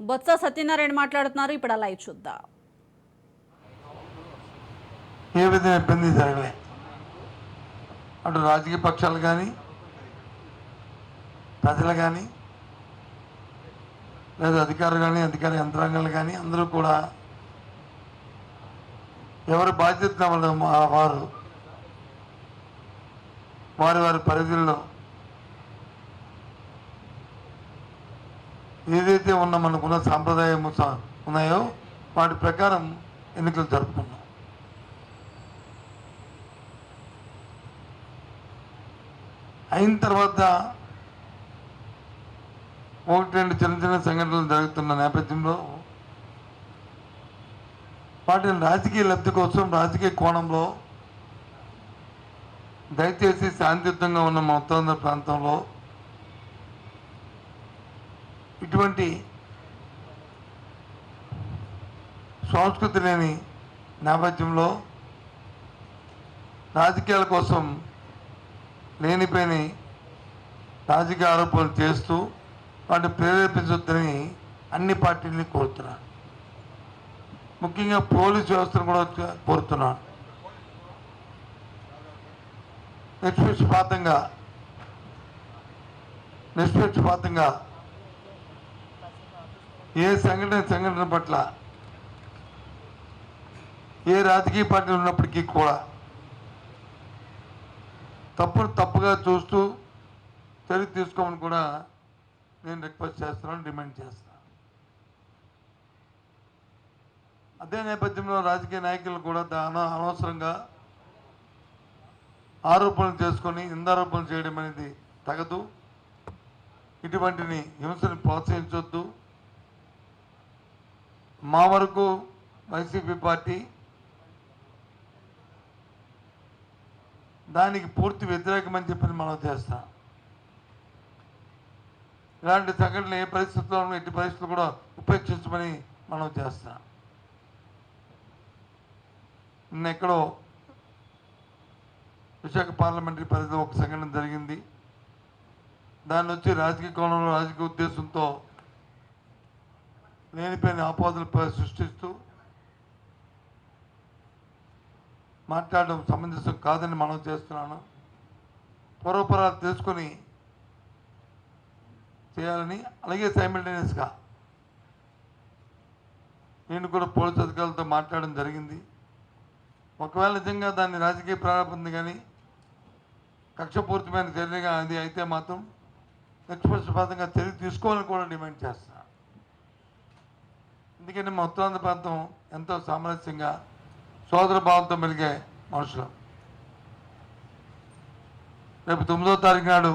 బొత్స సత్యనారాయణ మాట్లాడుతున్నారు. ఇప్పుడు అలా చూద్దాం. ఏ విధంగా ఇబ్బంది జరగలే? అటు రాజకీయ పక్షాలు కానీ ప్రజలు కానీ లేదా అధికారులు కానీ అధికార యంత్రాంగాలు కానీ అందరూ కూడా ఎవరి బాధ్యత వారు వారి వారి పరిధుల్లో ఏదైతే ఉన్న మనకున్న సాంప్రదాయం ఉన్నాయో వాటి ప్రకారం ఎన్నికలు జరుపుకున్నాం. అయిన తర్వాత ఒకటి రెండు చిన్న చిన్న సంఘటనలు జరుగుతున్న నేపథ్యంలో వాటిని రాజకీయ లబ్ధి కోసం రాజకీయ కోణంలో దయచేసి శాంతియుతంగా ఉన్న మొత్తం ఉత్తరాంధ్ర ప్రాంతంలో ఇటువంటి సంస్కృతి లేని నేపథ్యంలో రాజకీయాల కోసం లేనిపోయిన రాజకీయ ఆరోపణలు చేస్తూ వాటిని ప్రేరేపించొద్దని అన్ని పార్టీలని కోరుతున్నాను. ముఖ్యంగా పోలీస్ వ్యవస్థను కూడా కోరుతున్నాను. నిష్పక్షపాతంగా నిష్పక్షపాతంగా ఏ సంఘటన సంఘటన పట్ల? ఏ రాజకీయ పార్టీ ఉన్నప్పటికీ కూడా తప్పును తప్పుగా చూస్తూ చర్య తీసుకోమని కూడా నేను రిక్వెస్ట్ చేస్తున్నాను డిమాండ్ చేస్తున్నాను. అదే నేపథ్యంలో రాజకీయ నాయకులు కూడా దాని అనవసరంగా ఆరోపణలు చేసుకొని నిందారోపణలు చేయడం అనేది తగదు. ఇటువంటిని హింసను ప్రోత్సహించొద్దు. మా వరకు వైసీపీ పార్టీ దానికి పూర్తి వ్యతిరేకమని చెప్పి మనం చేస్తాం. ఇలాంటి సంఘటనలు ఏ పరిస్థితుల్లో ఎట్టి పరిస్థితులు కూడా ఉపేక్షించమని మనం చేస్తాం. నిన్న ఎక్కడో విశాఖ పార్లమెంటరీ పరిధిలో ఒక సంఘటన జరిగింది. దాన్ని వచ్చి రాజకీయ కోణంలో రాజకీయ ఉద్దేశంతో లేనిపోయిన ఆపాదలు సృష్టిస్తూ మాట్లాడడం సమంజసం కాదని మనం చేస్తున్నాను. పూర్వపరాలు తెలుసుకొని చేయాలని అలాగే సైమిల్టేనియస్గా నేను కూడా పోలీస్ అధికారులతో మాట్లాడడం జరిగింది. ఒకవేళ నిజంగా దాన్ని రాజకీయ ప్రారంభం కానీ కక్షపూరితమైన చర్యగా అది అయితే మాత్రం నిష్పక్షపాతంగా చర్య తీసుకోవాలని కూడా డిమాండ్ చేస్తాను. ఎందుకంటే మా ఉత్తరాంధ్ర ప్రాంతం ఎంతో సామరస్యంగా సోదర భావంతో మెలిగే మనుషులు. రేపు తొమ్మిదో తారీఖు నాడు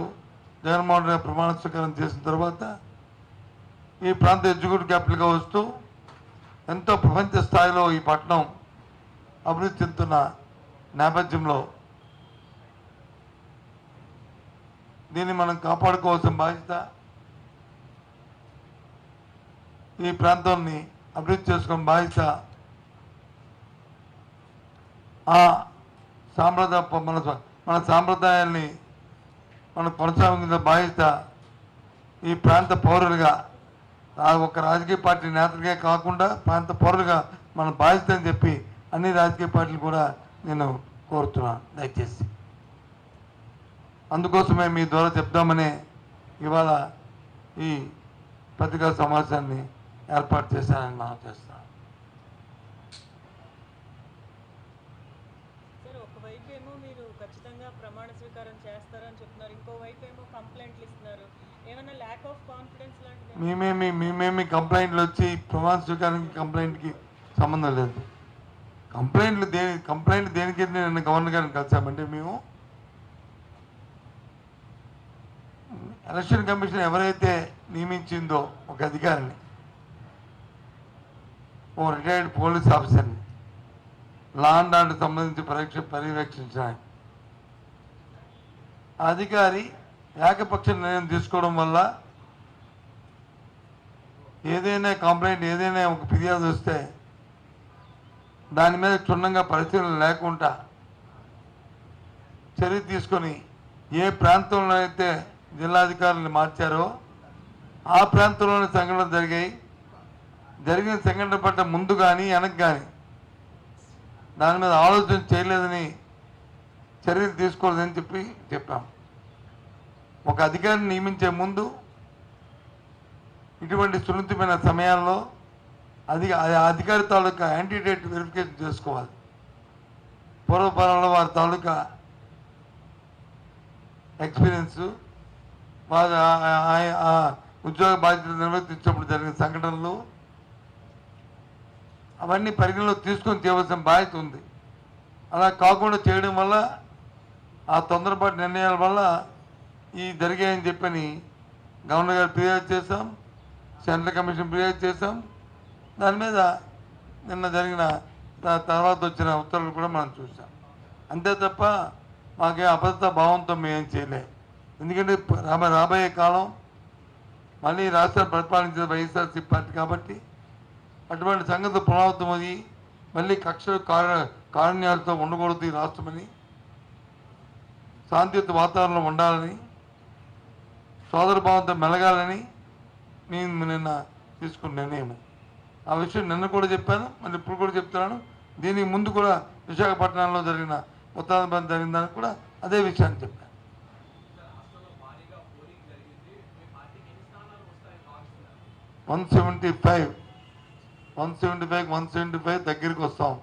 జగన్మోహన్ రెడ్డి ప్రమాణ స్వీకారం చేసిన తర్వాత ఈ ప్రాంత ఎగ్జిక్యూటివ్ క్యాపిటల్గా వస్తూ ఎంతో ప్రపంచ స్థాయిలో ఈ పట్టణం అభివృద్ధి చెందుతున్న నేపథ్యంలో దీన్ని మనం కాపాడుకోవాల్సిన బాధ్యత ఈ ప్రాంతాన్ని అభివృద్ధి చేసుకున్న బాధ్యత ఆ సాంప్రదాయ మన మన సాంప్రదాయాల్ని మనం కొనసాగించిన బాధ్యత ఈ ప్రాంత పౌరులుగా ఆ ఒక రాజకీయ పార్టీ నేతలుగా కాకుండా ప్రాంత పౌరులుగా మన బాధ్యత అని చెప్పి అన్ని రాజకీయ పార్టీలు కూడా నేను కోరుతున్నాను. దయచేసి. అందుకోసమే మీ ద్వారా చెప్దామని ఇవాళ ఈ పత్రికా సమాచారాన్ని ఏర్పాటు చేశానని మనం ఒకవైపు ఏమో మీరు ఖచ్చితంగా ప్రమాణ స్వీకారం చేస్తారని చెప్తున్నారు. ఇంకోవైపు ఏమో కంప్లైంట్లు ఇస్తున్నారు. ఏమైనా ల్యాక్ ఆఫ్ కాన్ఫిడెన్స్ లాంటిది మేమేమి మేమేమి కంప్లైంట్లు వచ్చి ప్రమాణ స్వీకారానికి కంప్లైంట్కి సంబంధం లేదు. కంప్లైంట్లు దేని కంప్లైంట్ దేనికి నేను గవర్నర్ గారిని కలిసామంటే మేము ఎలక్షన్ కమిషన్ ఎవరైతే నియమించిందో ఒక అధికారిని ఓ రిటైర్డ్ పోలీస్ ఆఫీసర్ని లాండ్ ఆర్డర్ సంబంధించి పరీక్ష పర్యవేక్షించిన అధికారి ఏకపక్ష నిర్ణయం తీసుకోవడం వల్ల ఏదైనా కంప్లైంట్ ఏదైనా ఒక ఫిర్యాదు వస్తే దాని మీద క్షుణ్ణంగా పరిశీలన లేకుండా చర్య తీసుకొని ఏ ప్రాంతంలో అయితే జిల్లాధికారులను మార్చారో ఆ ప్రాంతంలోనే సంఘటనలు జరిగాయి. జరిగిన సంఘటన పట్ల ముందు కానీ వెనక్కి కానీ దాని మీద ఆలోచన చేయలేదని చర్యలు తీసుకోలేదని చెప్పి చెప్పాం. ఒక అధికారిని నియమించే ముందు ఇటువంటి సున్నితమైన సమయాల్లో అది అధికారి తాలూకా యాంటీడేట్ వెరిఫికేషన్ చేసుకోవాలి. పూర్వపరంలో వారి తాలూకా ఎక్స్పీరియన్స్ వారి ఆ- ఉద్యోగ బాధ్యతలు నిర్వర్తించినప్పుడు జరిగిన సంఘటనలు అవన్నీ పరిగణలో తీసుకొని తీవలసిన బాధ్యత ఉంది. అలా కాకుండా చేయడం వల్ల ఆ తొందరపాటు నిర్ణయాల వల్ల ఈ జరిగాయని చెప్పని గవర్నర్ గారు ఫిర్యాదు చేశాం సెంట్రల్ కమిషన్ ఫిర్యాదు చేశాం. దాని మీద నిన్న జరిగిన తర్వాత వచ్చిన ఉత్తర్వులు కూడా మనం చూసాం అంతే తప్ప మాకే అభద్రత భావంతో మేమేం చేయలే. ఎందుకంటే రాబోయే కాలం మళ్ళీ రాష్ట్ర పరిపాలించే వైఎస్ఆర్సీ పార్టీ కాబట్టి అటువంటి సంగతి పునరావృతమయ్యి మళ్ళీ కక్షలు కార కారణ్యాలతో ఉండకూడదు ఈ రాష్ట్రమని. శాంతియుత వాతావరణం ఉండాలని సోదరభావంతో మెలగాలని నేను నిన్న తీసుకున్న నిర్ణయం ఆ విషయం నిన్న కూడా చెప్పాను మళ్ళీ ఇప్పుడు కూడా చెప్తున్నాను. దీనికి ముందు కూడా విశాఖపట్నంలో జరిగిన ఉత్తాన జరిగిన దానికి కూడా అదే విషయాన్ని చెప్పాను. One seventy five one seventy five one seventy five దగ్గరికి వస్తాం.